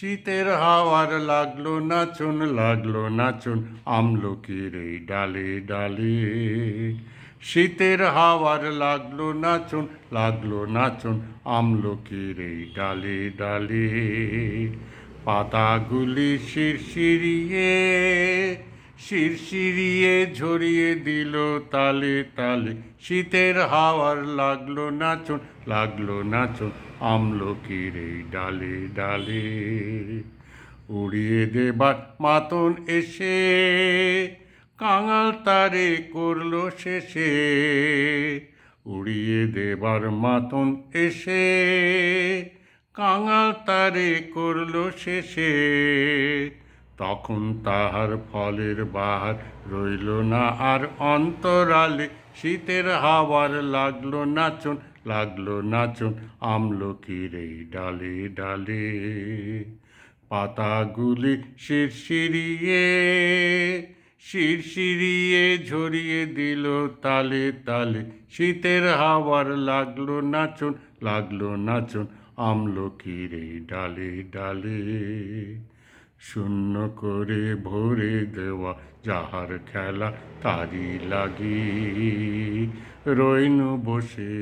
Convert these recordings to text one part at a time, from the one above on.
শীতের হাওয়ার লাগল নাচুন লাগল নাচুন আমলকির এই ডালে ডালে। শীতের হাওয়ার লাগল নাচুন লাগল নাচুন আমলকির এই ডালে ডালে। পাতাগুলি শিরশিরিয়ে শিরশিরিয়ে ঝরিয়ে দিল তালে তালে। শীতের হাওয়ার লাগল নাচন লাগল নাচন আমলকির এই ডালে ডালে। উড়িয়ে দেবার মাতন এসে, কাঙাল তারে করল শেষে। উড়িয়ে দেবার মাতন এসে, কাঙাল তারে করল শেষে। তখন তাহার ফলের বাহার রইল না, আর অন্তরালে শীতের হাওয়ার লাগল নাচন লাগল নাচন আমলকির এই ডালে ডালে। পাতাগুলি শিরশিরিয়ে শিরশিরিয়ে ঝরিয়ে দিল তালে তালে। শীতের হাওয়ার লাগল নাচন লাগল নাচন আমলকির এই ডালে ডালে। শূন্য করে ভরে দেওয়া, যাহার খেলা তারি লাগি। রইনু বসে,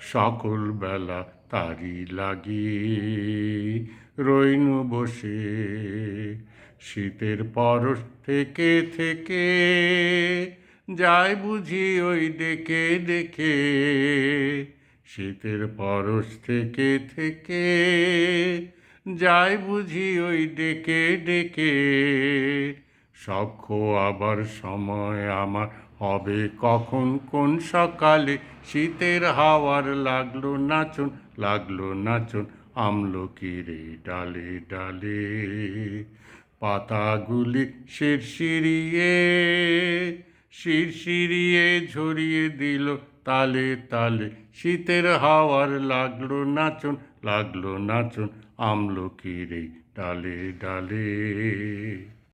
সকল বেলা তারি লাগি। রইনু বসে, শীতের পরশ থেকে থেকে যায় বুঝি ওই দেখে দেখে শীতের পরশ থেকে থেকে যায় বুঝি ওই ডেকে ডেকে। সক্ষ আবার সময় আমার হবে কখন, কোন সকালে? শীতের হাওয়ার লাগল নাচন লাগল নাচন আমলকির ডালে ডালে। পাতাগুলি শিরশিরিয়ে শিরশিরিয়ে ঝরিয়ে দিল তালে তালে। শীতের হাওয়ার লাগল নাচন লাগল নাচন আমলকির কিরে ডালে ডালে।